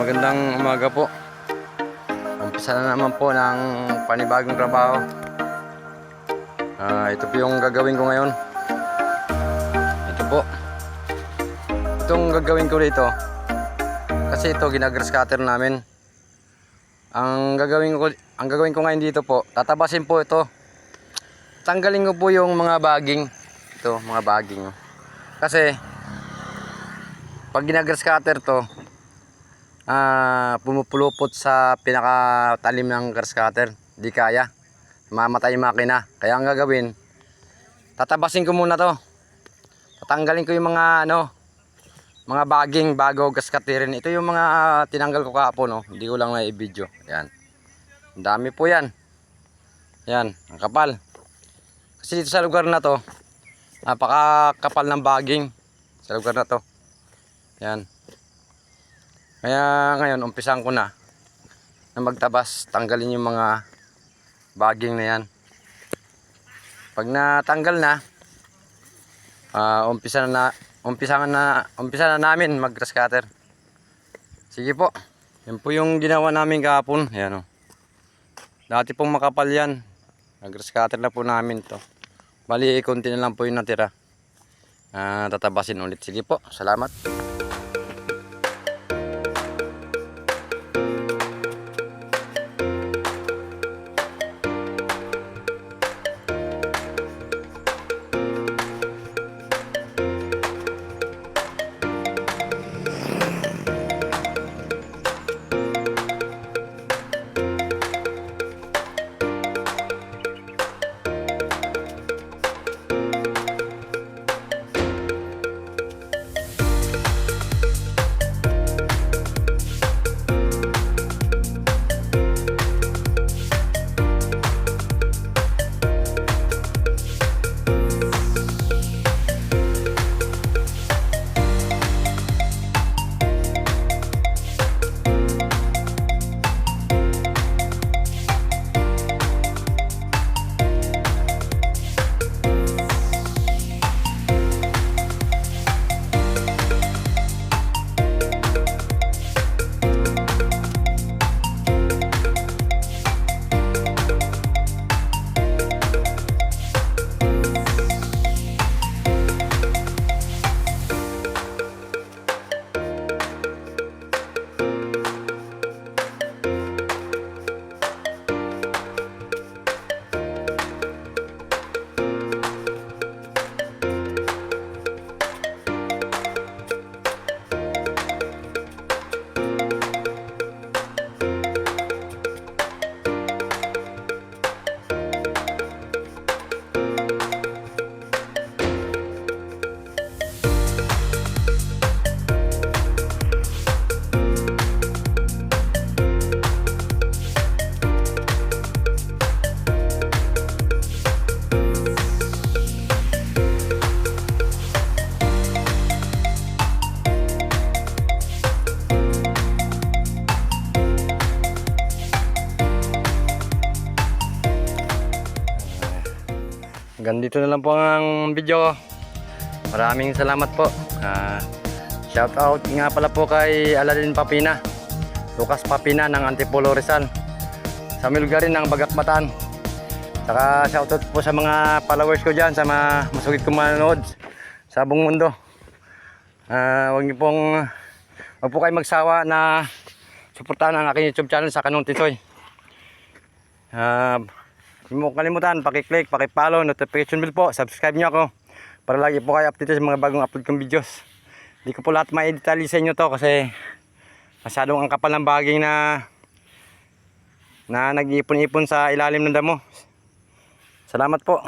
magandang umaga po. Umpisa na naman po ng panibagong trabaho. Ah, ito po yung gagawin ko ngayon. Ito po. Itong gagawin ko dito. Kasi ito ginagrass cutter namin. Ang gagawin ko ang gagawin ko ngayon dito po, tatabasin po ito. Tanggalin ko po yung mga baging. Ito, mga baging. Kasi pag ginagrass cutter to, ah pumupulupot sa pinakatalim ng grass cutter. Di kaya. Mamatay yung makina. Kaya ang gagawin, tatabasin ko muna to. Tatanggalin ko yung mga ano, mga baging bago grass. Ito yung mga ah, tinanggal ko kahapon, no. Hindi ko lang na i-video. Yan. Ang dami po yan. Yan, ang kapal. Kasi dito sa lugar na to, napakakapal ng baging sa lugar na to. Yan. Kaya ngayon, umpisan ko na na magtabas, tanggalin yung mga baging na yan. Pag natanggal na, ah umpisa na, umpisa na, umpisa na namin mag grass cutter. Sige po. Yan po yung ginawa namin kahapon. Yan o. Dati pong makapal yan. Nag-grass cutter na po namin to. Bali, konti na lang po yung natira. Ah, tatabasin ulit. Sige po. Salamat. Hanggang dito na lang po ang video. Maraming salamat po. Ah, shout out nga pala po kay Aladin Papina. Lucas Papina ng Antipolo Rizal. Sa lugar rin ng Bagakmatan. Saka shout out po sa mga followers ko dyan, sa mga masugid kong manonood sa buong mundo. Ah, huwag niyo pong huwag po kayo magsawa na suportahan ang aking YouTube channel sa Kanong Tisoy. Ah, Huwag kalimutan, pakiclick, pakipollow, notification bell po, subscribe nyo ako para lagi po kayo update sa mga bagong upload kong videos. Hindi ko po lahat ma-detalye sa inyo to kasi masyadong ang kapal ng baging na na nag-ipon-ipon sa ilalim ng damo. Salamat po.